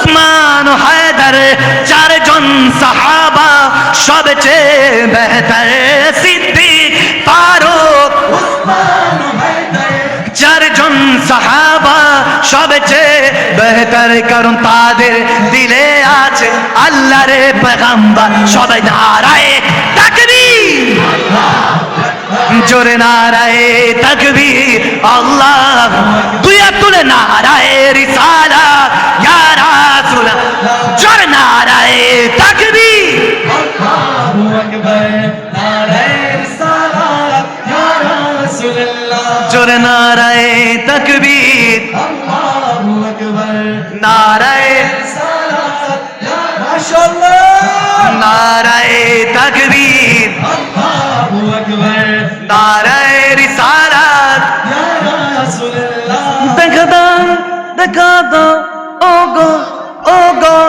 উসমান হায়দার, চারজন সাহাবা সবচেয়ে বেহতর, সিদ্দিক, ফারুক। চারজন সাহাবা সবচেয়ে বেহতর, কারণ তাদের দিলে আছে আল্লাহর পেগাম্বার সবাই নারায় তাকবীর। জোরে নারায় তাকবীর, আল্লাহ। তুই তুলে নারায় রিসালা নারায় তাকবীর। আল্লাহু আকবার নারায়ে রিসালাত ইয়া রাসূলুল্লাহ জোরে নারায় তাকবীর। আল্লাহু আকবার নারায় মাশাআল্লাহ নারায় তাকবীর আল্লাহু আকবার নারায় রিসালাত গো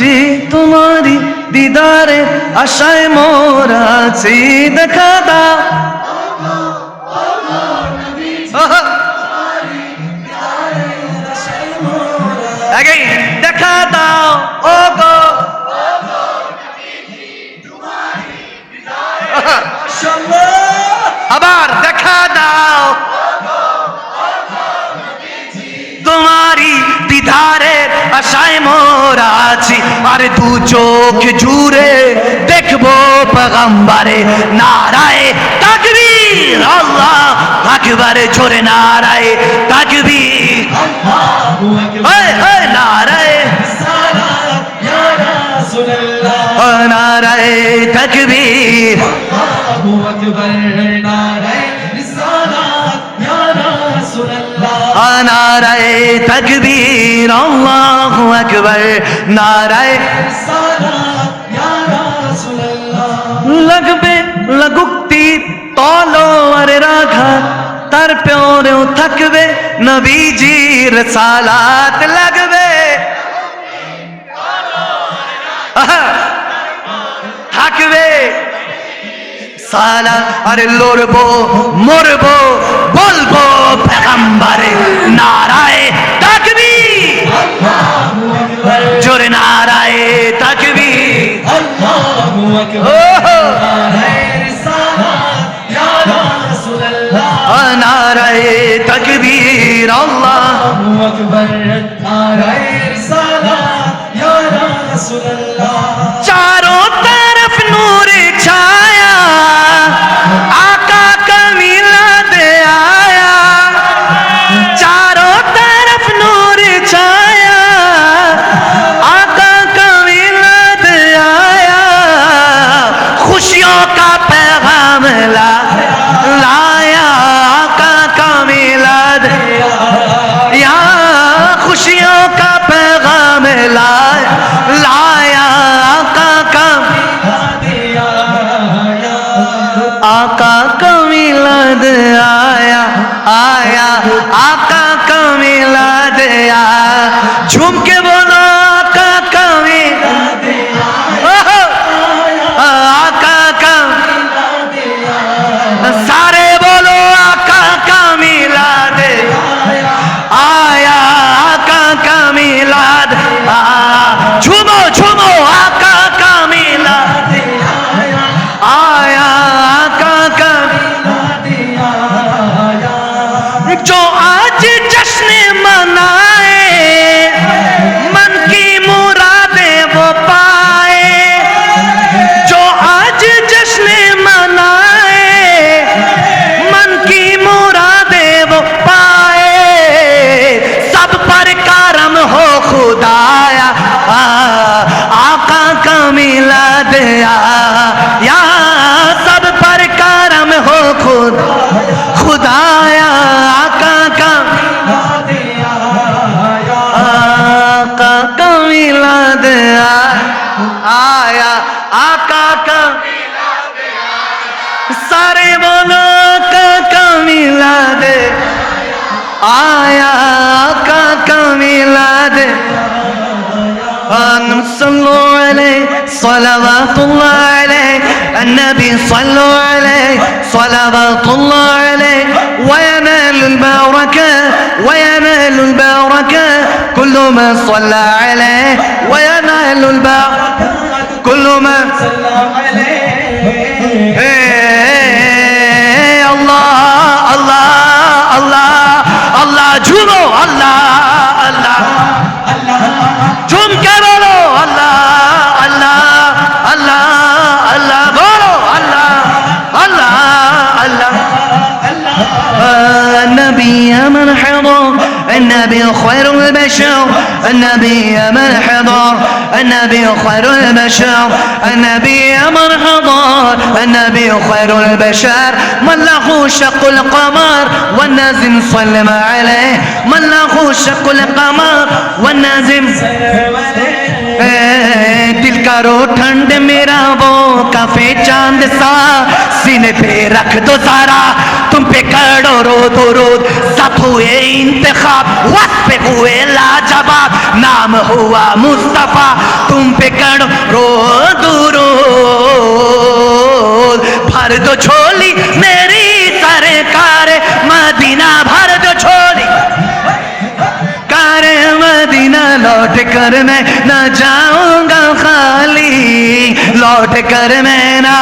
নবীজি তোমারি দিদারে, আশায় মোর আছি দেখা দাও দেখা দাও ও গো আবার দেখা দাও তোমারি দিদারের আশায় মোরা আছি আর দু চোখ জুড়ে দেখব পগম্বারে নারায় তাকবীর। আল্লাহ আকবারে, জোরে নারায় তাকবীর। হয় হয় নারায়। নারায় তাকবীর। আল্লাহু আকবার নারায় তকবীর, আল্লাহু আকবার। নারায় লাগবে লাগুক্তি তলোয়ারের আঘাত তার পেওরেও থাকবে নবীজির সালাত লাগবে। থাকবে। সালা, আরে লড়বো, মরবো, বলব। پیغمبر نعرہ تکبیر. جور نعرہ تکبیر. ہاں، نعرہ تکبیر اللہ. اکبر نعرہ رسالہ یا رسول اللہ. लाया लाया आका का आका का मिलाद आया आया आका का मिलाद आया झूम صلوات الله عليه النبي صلوا عليه صلوات الله عليه وينال البركة وينال البركة كل ما صلى عليه وينال البركة كل ما صلى عليه الله الله الله الله جنو الله الله الله جم كرم النبي خير البشر النبي من حضر النبي خير البشر النبي من حضر النبي خير البشر. من له شق القمر والنازم سلم عليه. من له شق القمر والنازم إيه، دل کا رو ٹھنڈ میرا وہ کافی چاند سا سینے پہ رکھ دو سارا تم پہ کڑو رو دو رو پہ خواب وقت پہ ہوئے لاجواب، نام ہوا مصطفیٰ، تم پہ کر رو دور بھر دو چھولی میری سرکار، مدینہ بھر دو چھولی۔ کار مدینہ لوٹ کر میں نہ جاؤں گا خالی، لوٹ کر میں نہ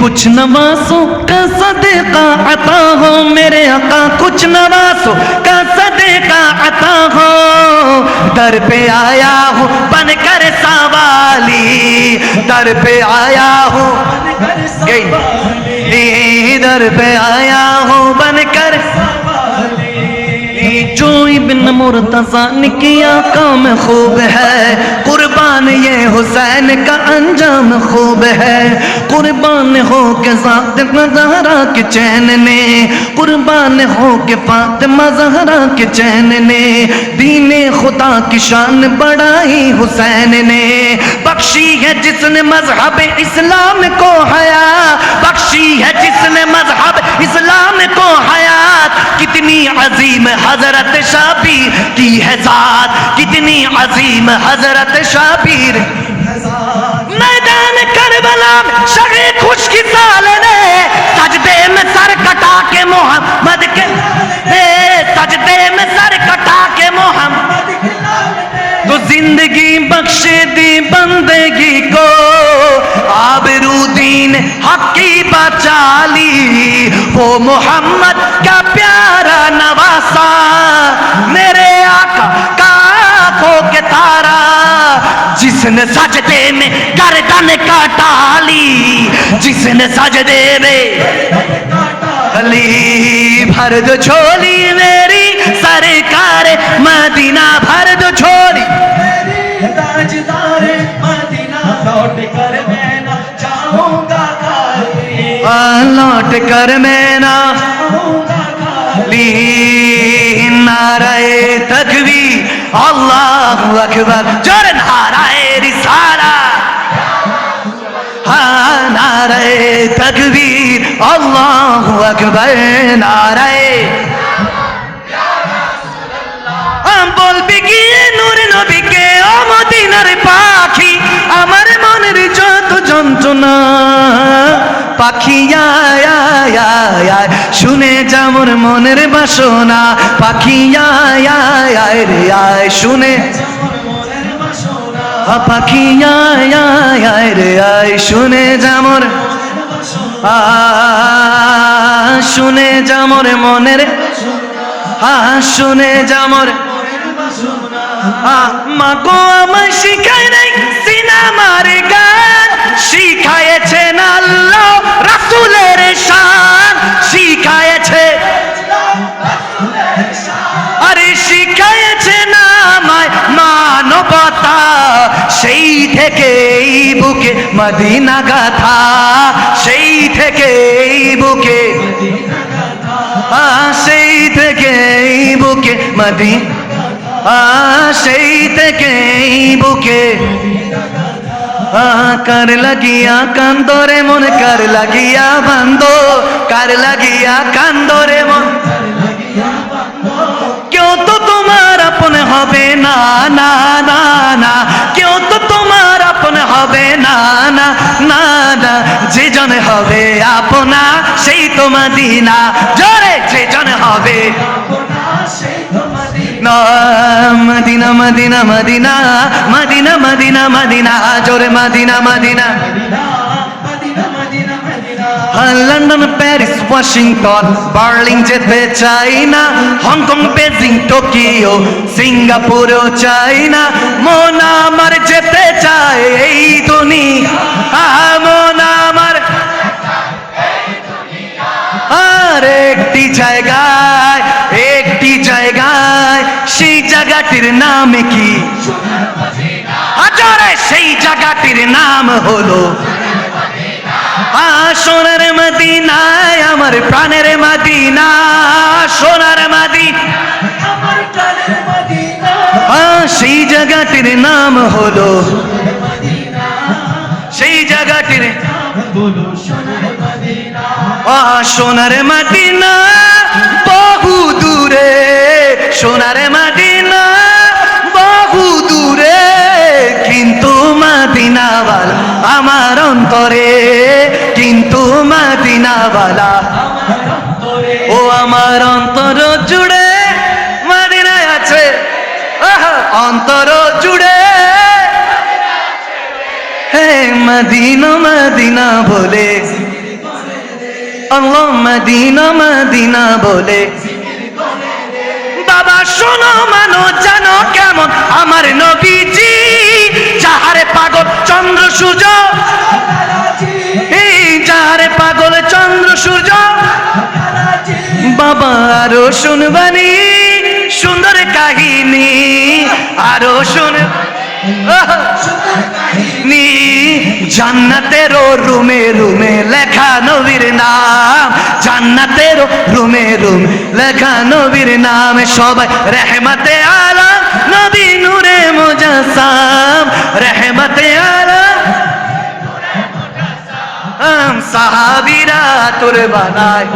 کچھ نواسو کا صدقہ عطا ہو میرے آقا، کچھ نواسو کا صدقہ عطا ہو۔ در پہ آیا ہوں، بن کر سوالی۔ در پہ آیا ہوں، گئی۔ جی، در پہ آیا ہوں، بن کر جو ابن مرتضی نے کیا میں خوب ہے۔ قربان یہ حسین کا انجام خوب ہے۔ قربان ہو کے ذات مظہرہ کے چین نے۔ قربان ہو کے فاطمہ زہرا کے چین نے۔ دین خدا کی شان بڑھائی حسین نے۔ بخشی ہے جس نے مذہب اسلام کو حیاء بخشی ہے جس نے مذہب اسلام کو حیات کتنی عظیم حضرت حضرت شابیر کی ہے ذات کتنی عظیم حضرت شابیر۔ میدان کربلا میں شہید خوش کی سال نے سجدے میں سر کٹا کے محمد کے سجدے میں سر کٹا کے محمد۔ تو زندگی بخش دی بندگی کو آبرو دین حق کی بچالی وہ محمد کا پیارا نواسا، میرے آقا کا آنکھوں کے تارا۔ جس نے سجدے میں گردن کاٹا لی۔ جس نے سجدے میں علی بھر دو چھولی میری سرکار مدینہ بھر دو چھولی تاجدار लौट कर मैं ना चाहूंगा खाली ली नाराए तकवी अल्लाह अकबर जोर नाराए रिसाला हाँ नाराए तकबीर अल्लाह अकबर नाराए আম বলবি গিয়ে নূর নবীকে অমদিনার পাখি আমার মনের যত যন্ত্রণা পাখি আয় শুনে যামর মনের বাসনা। পাখি আয় আয় রে, আয়, শুনে। পাখি আয় আয় রে, আয়, শুনে যামর শুনে যামর মনের আ, শুনে যামর মাগো আমার শিখায় নাই সিনেমার গান। শিখায়েছেন আল্লাহ মদিনা গাথা সেই থেকে বুকে। সেই থেকে বুকে মদিনা আ, সেই থেকে বুকে। কার লাগিয়া কান্দরে মন কার লাগিয়া বান্দো কার লাগিয়া কান্দরে জন হবে আপনা, সেই তো মদিনা। জোরে যে জন হবে। Medina Medina Medina Medina Medina Medina, জোরে, Medina Medina. London, Paris, Washington Berlin যেতে চাই না, হংকং, বেজিং, টোকিও, সিঙ্গাপুরও চাই না মন আমার যেতে চায় এই দুনিয়া মন আমার আর একটি জায়গায় একটি জায়গায় সেই জায়গাটির নাম কি? আজরে সেই জায়গাটির নাম হলো সোনার মদিনায় আমার প্রাণের মদিনা। সোনার আমার মদিনা। আ, সেই জায়গাটির নাম হলো সেই জায়গাটির বলো সোনার সোনার মদিনা বহু দূরে, সোনার মদিনা বহু দূরে, কিন্তু মদিনাওয়ালা আমার অন্তরে, কিন্তু মদিনাওয়ালা ও আমার অন্তর জুড়ে, মদিনায় আছে অন্তর জুড়ে। হে মদিনা মদিনা বলে আল্লাহ মদিনা মদিনা বলে। বাবা, শোনো, মানো, জানো কেমন আমার নবীজি, যাহারে পাগল চন্দ্র সূর্য। এই যাহারে পাগল চন্দ্র সূর্য। বাবা, আরও শুনবানি, সুন্দর কাহিনী, আরও শুন সুন্দর কাহিনী নি জান্নাতের রুমে রুমে লেখা নবীর নাম। জান্নাতের রুমে রুম লেখা নবীর নাম। সবাই রহমতে আলম, নবী নূরে মুজাসাম রহমতে আম সাহাবিরা তোর বানায়।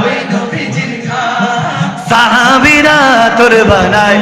সাহাবিরা তোর বানায়।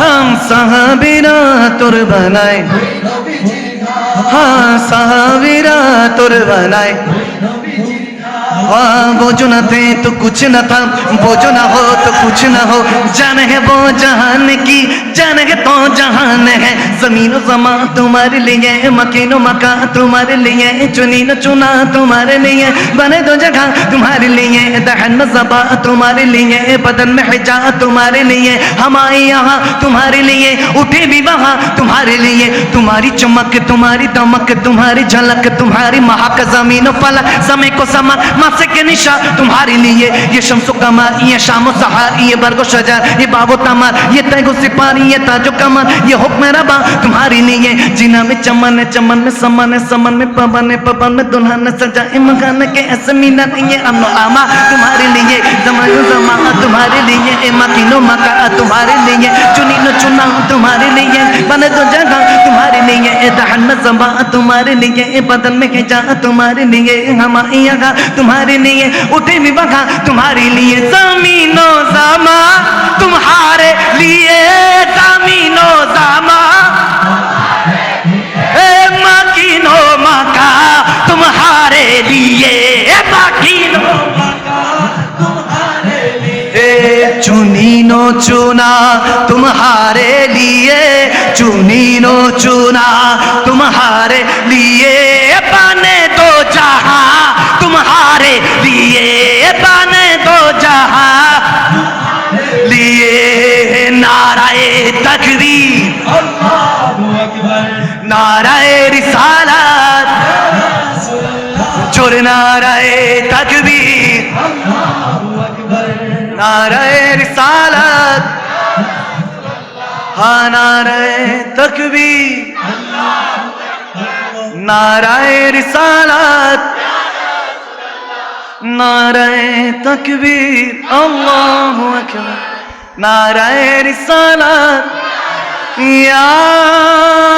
হাম সাহাবিরা তোর বানায় ওই নবীজির ঘাম हाँ साविरा तुर बनाए ওই নবীজির ঘাম हाँ वो जो न थे तो कुछ न था वो जो न हो तो कुछ न हो जान है वो जहान की जान है तो जहान है زمین و زمان تمہارے لیے مکین و مکان تمہارے لیے چنین چنا تمہارے لیے بنے دو جگہ تمہارے لیے دہن زبا تمہارے لیے بدن میں حجا تمہارے لیے ہم آئے یہاں تمہارے لیے، اٹھے بھی وہاں تمہارے لیے۔ تمہاری چمک، تمہاری دمک، تمہاری جھلک، تمہاری محک، زمین و پلک، سمے کو سما ماسے کے نشا تمہارے لیے۔ یہ شمس و کمر یہ شام و سہار یہ برگ و شجر، یہ باب و تمر، یہ تیگ و سپاری یہ تاج و کمر یہ حکم ربا تمہاری نہیں ہے جینا میں چمن چمن میں سمن سمن میں پبن پبن میں دلہن سجا مکان کے ایسے مینا نہیں ہے امن و آما تمہارے لیے زمان زمانہ تمہارے لیے اے مکینو مکا تمہارے لیے چنینو چنا تمہارے لیے بن دو جگہ تمہارے لیے اے دہن میں زباں تمہارے لیے اے بدن میں ہجا تمہارے لیے ہمائیاں تمہارے لیے اٹھے بھی بگا تمہارے لیے زمین و زمان ए चुनीनो चुना तुम्हारे लिए चुनीनो चुना तुम्हारे लिए बने दो जहां तुम्हारे लिए बने दो जहां लिए नाराए तकबीर अल्लाहु अकबर नाराए रिसालत जोर नाराए तकबीर अल्लाहु নারায়ের সালাত হা নারায় তকবি নারায়ের সালাত নারায় তকবীর আল্লাহু আকবার নারায়ের সালাত ইয়া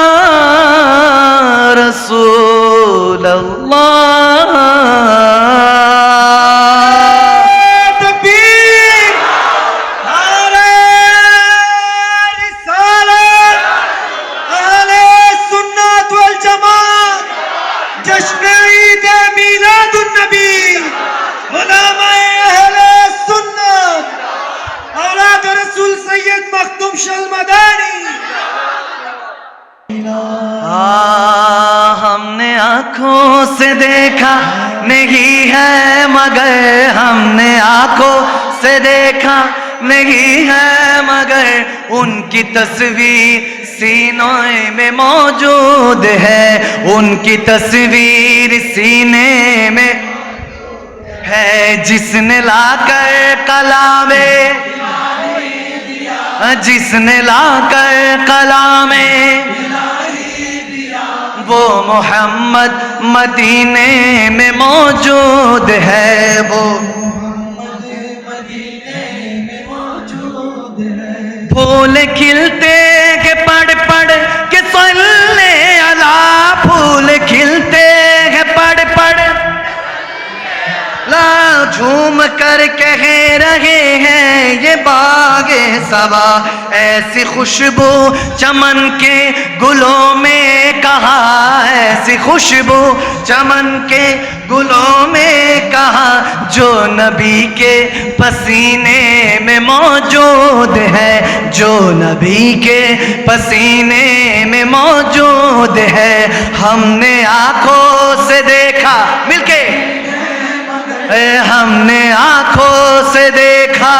آنکھوں سے دیکھا نہیں ہے، مگر ہم نے آنکھوں سے دیکھا نہیں ہے، مگر ان کی تصویر سینوں میں موجود ہے۔ ان کی تصویر سینے میں ہے۔ جس نے لا کر کلامے، جس نے لا کر کلامے وہ محمد مدینے میں موجود ہے وہ۔ پھول کھلتے کہ پڑ پڑ کے سلے اللہ پھول جھوم کر کہہ رہے ہیں یہ باغ سوا ایسی خوشبو چمن کے گلوں میں کہا۔ ایسی خوشبو چمن کے گلوں میں کہا۔ جو نبی کے پسینے میں موجود ہے، جو نبی کے پسینے میں موجود ہے۔ ہم نے آنکھوں سے دیکھا۔ مل کے اے ہم نے آنکھوں سے دیکھا،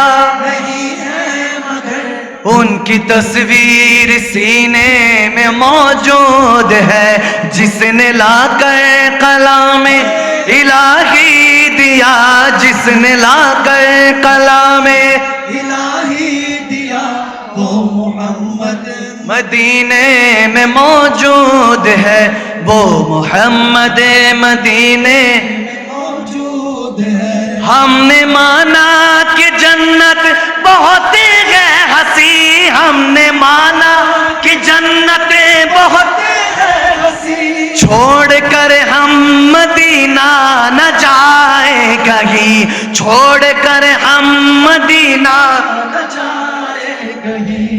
ان کی تصویر سینے میں موجود ہے، جس نے لا کر کلام الہی دیا، جس نے لا کر کلام الہی دیا۔ وہ محمد مدینے میں موجود ہے، وہ محمد مدینے ہم نے مانا کہ جنت بہت ہے، ہنسی۔ ہم نے مانا کہ جنت بہت ہنسی۔ چھوڑ کر ہم مدینہ نہ جائے کہیں چھوڑ کر ہم مدینہ نہ جائے۔